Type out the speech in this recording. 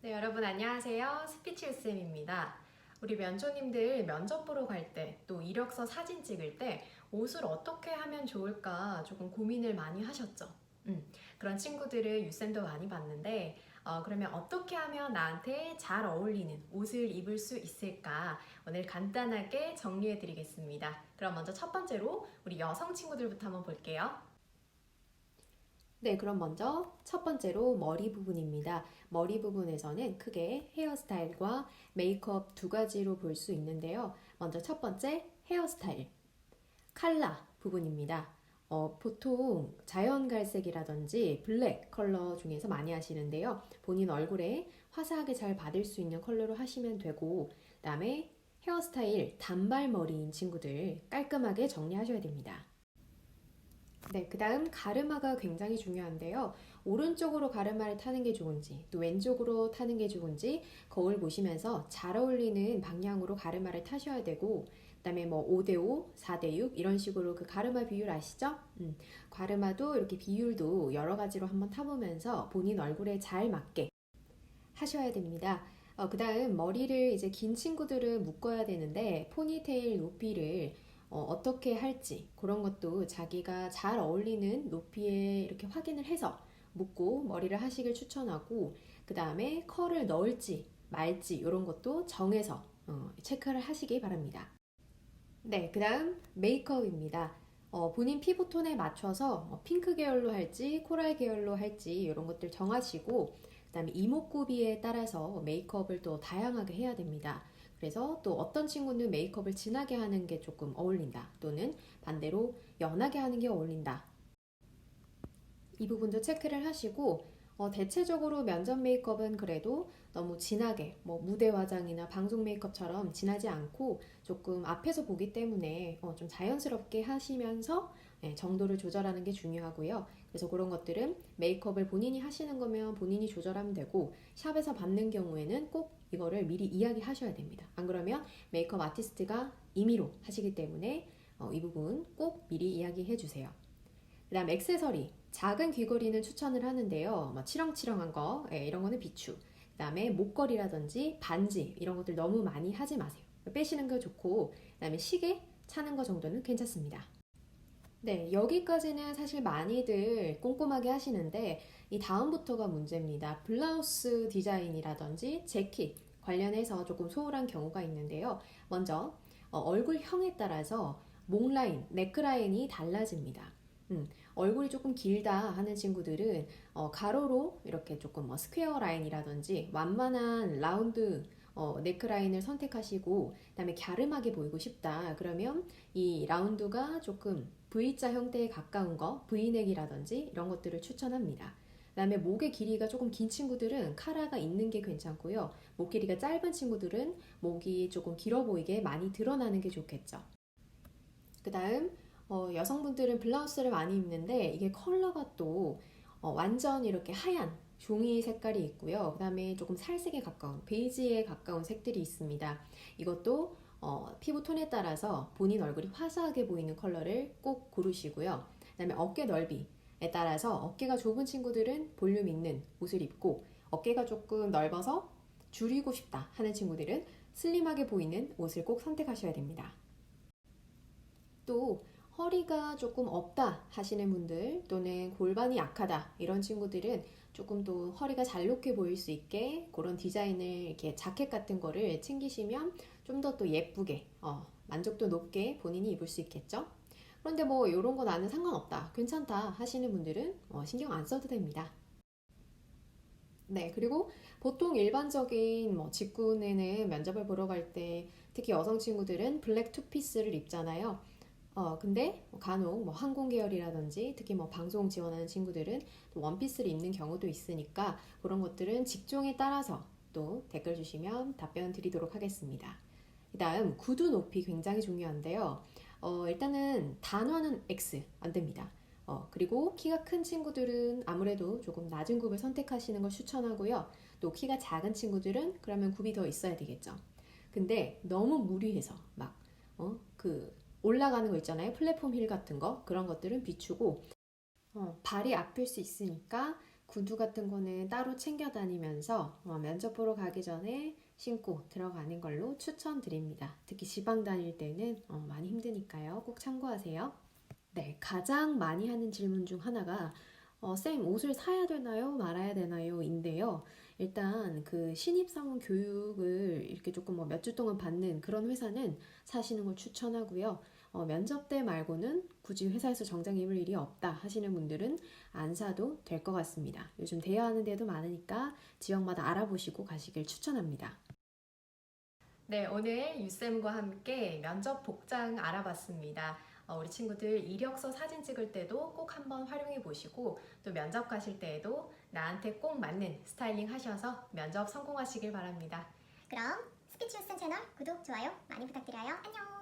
네, 여러분 안녕하세요. 스피치 USM입니다. 우리 면조님들 면접 보러 갈 때, 또 이력서 사진 찍을 때 옷을 어떻게 하면 좋을까 조금 고민을 많이 하셨죠. 음, 그런 친구들을 유쌤도 많이 봤는데, 어, 그러면 어떻게 하면 나한테 잘 어울리는 옷을 입을 수 있을까? 오늘 간단하게 정리해 드리겠습니다. 그럼 먼저 첫 번째로 우리 여성 친구들부터 한번 볼게요. 네, 그럼 먼저 첫 번째로 머리 부분입니다. 머리 부분에서는 크게 헤어스타일과 메이크업 두 가지로 볼 수 있는데요. 먼저 첫 번째 헤어스타일. 칼라 부분입니다. 어, 보통 자연 갈색이라든지 블랙 컬러 중에서 많이 하시는데요. 본인 얼굴에 화사하게 잘 받을 수 있는 컬러로 하시면 되고, 그 다음에 헤어스타일 단발머리인 친구들 깔끔하게 정리하셔야 됩니다. 네, 그 다음 가르마가 굉장히 중요한데요. 오른쪽으로 가르마를 타는 게 좋은지, 또 왼쪽으로 타는 게 좋은지 거울 보시면서 잘 어울리는 방향으로 가르마를 타셔야 되고, 그 다음에 뭐 5대5, 4대6 이런 식으로 그 가르마 비율 아시죠? 음, 가르마도 이렇게 비율도 여러 가지로 한번 타보면서 본인 얼굴에 잘 맞게 하셔야 됩니다. 어, 그 다음 머리를 이제 긴 친구들은 묶어야 되는데 포니테일 높이를 어, 떻게 할지 그런 것도 자기가 잘 어울리는 높이에 이렇게 확인을 해서 묶고 머리를 하시길 추천하고 그 다음에 컬을 넣을지 말지 이런 것도 정해서 어, 체크를 하시기 바랍니다. 네, 그 다음 메이크업입니다. 어, 본인 피부톤에 맞춰서 어, 핑크 계열로 할지 코랄 계열로 할지 이런 것들 정하시고 그 다음에 이목구비에 따라서 메이크업을 또 다양하게 해야 됩니다. 그래서 또 어떤 친구는 메이크업을 진하게 하는 게 조금 어울린다. 또는 반대로 연하게 하는 게 어울린다. 이 부분도 체크를 하시고 어, 대체적으로 면접 메이크업은 그래도 너무 진하게 뭐 무대 화장이나 방송 메이크업처럼 진하지 않고 조금 앞에서 보기 때문에 어, 좀 자연스럽게 하시면서 예, 정도를 조절하는 게 중요하고요. 그래서 그런 것들은 메이크업을 본인이 하시는 거면 본인이 조절하면 되고 샵에서 받는 경우에는 꼭 이거를 미리 이야기하셔야 됩니다. 안 그러면 메이크업 아티스트가 임의로 하시기 때문에 어, 이 부분 꼭 미리 이야기해 주세요. 그 다음 액세서리 작은 귀걸이는 추천을 하는데요. 뭐 치렁치렁한 거 예, 이런 거는 비추. 그 다음에 목걸이라든지 반지 이런 것들 너무 많이 하지 마세요. 빼시는 거 좋고 그 다음에 시계 차는 거 정도는 괜찮습니다. 네, 여기까지는 사실 많이들 꼼꼼하게 하시는데 이 다음부터가 문제입니다. 블라우스 디자인이라든지 재킷 관련해서 조금 소홀한 경우가 있는데요. 먼저 어, 얼굴형에 따라서 목 라인, 네크 라인이 달라집니다. 음, 얼굴이 조금 길다 하는 친구들은 어, 가로로 이렇게 조금 뭐 스퀘어 라인이라든지 완만한 라운드 어, 네크라인을 선택하시고 그다음에 갸름하게 보이고 싶다 그러면 이 라운드가 조금 V자 형태에 가까운 거 V넥이라든지 이런 것들을 추천합니다. 그다음에 목의 길이가 조금 긴 친구들은 카라가 있는 게 괜찮고요. 목 길이가 짧은 친구들은 목이 조금 길어 보이게 많이 드러나는 게 좋겠죠. 그다음 어, 여성분들은 블라우스를 많이 입는데 이게 컬러가 또 어, 완전 이렇게 하얀 종이 색깔이 있고요. 그 다음에 조금 살색에 가까운 베이지에 가까운 색들이 있습니다. 이것도 어, 피부 톤에 따라서 본인 얼굴이 화사하게 보이는 컬러를 꼭 고르시고요. 그 다음에 어깨 넓이에 따라서 어깨가 좁은 친구들은 볼륨 있는 옷을 입고 어깨가 조금 넓어서 줄이고 싶다 하는 친구들은 슬림하게 보이는 옷을 꼭 선택하셔야 됩니다. 또 허리가 조금 없다 하시는 분들 또는 골반이 약하다 이런 친구들은 조금 또 허리가 잘 높게 보일 수 있게 그런 디자인을 이렇게 자켓 같은 거를 챙기시면 좀 더 또 예쁘게 어, 만족도 높게 본인이 입을 수 있겠죠. 그런데 뭐 이런 거 나는 상관없다 괜찮다 하시는 분들은 어, 신경 안 써도 됩니다. 네, 그리고 보통 일반적인 뭐 직군에는 면접을 보러 갈 때 특히 여성 친구들은 블랙 투피스를 입잖아요. 어, 근데 간혹 뭐 항공 계열이라든지 특히 뭐 방송 지원하는 친구들은 또 원피스를 입는 경우도 있으니까 그런 것들은 직종에 따라서 또 댓글 주시면 답변 드리도록 하겠습니다. 그 다음 구두 높이 굉장히 중요한데요. 어, 일단은 단화는 X 안 됩니다. 어, 그리고 키가 큰 친구들은 아무래도 조금 낮은 굽을 선택하시는 걸 추천하고요. 또 키가 작은 친구들은 그러면 굽이 더 있어야 되겠죠. 근데 너무 무리해서 막, 어, 그, 올라가는 거 있잖아요. 플랫폼 힐 같은 거. 그런 것들은 비추고, 어, 발이 아플 수 있으니까 구두 같은 거는 따로 챙겨 다니면서 어, 면접 보러 가기 전에 신고 들어가는 걸로 추천드립니다. 특히 지방 다닐 때는 어, 많이 힘드니까요. 꼭 참고하세요. 네, 가장 많이 하는 질문 중 하나가 어, 쌤, 옷을 사야 되나요? 말아야 되나요? 인데요. 일단 그 신입사원 교육을 이렇게 조금 뭐 몇 주 동안 받는 그런 회사는 사시는 걸 추천하고요. 어, 면접 때 말고는 굳이 회사에서 정장 입을 일이 없다 하시는 분들은 안 사도 될 것 같습니다. 요즘 대여하는 데도 많으니까 지역마다 알아보시고 가시길 추천합니다. 네, 오늘 유쌤과 함께 면접 복장 알아봤습니다. 어, 우리 친구들 이력서 사진 찍을 때도 꼭 한번 활용해 보시고 또 면접 가실 때에도 나한테 꼭 맞는 스타일링 하셔서 면접 성공하시길 바랍니다. 그럼 스피치 유슨 채널 구독, 좋아요 많이 부탁드려요. 안녕!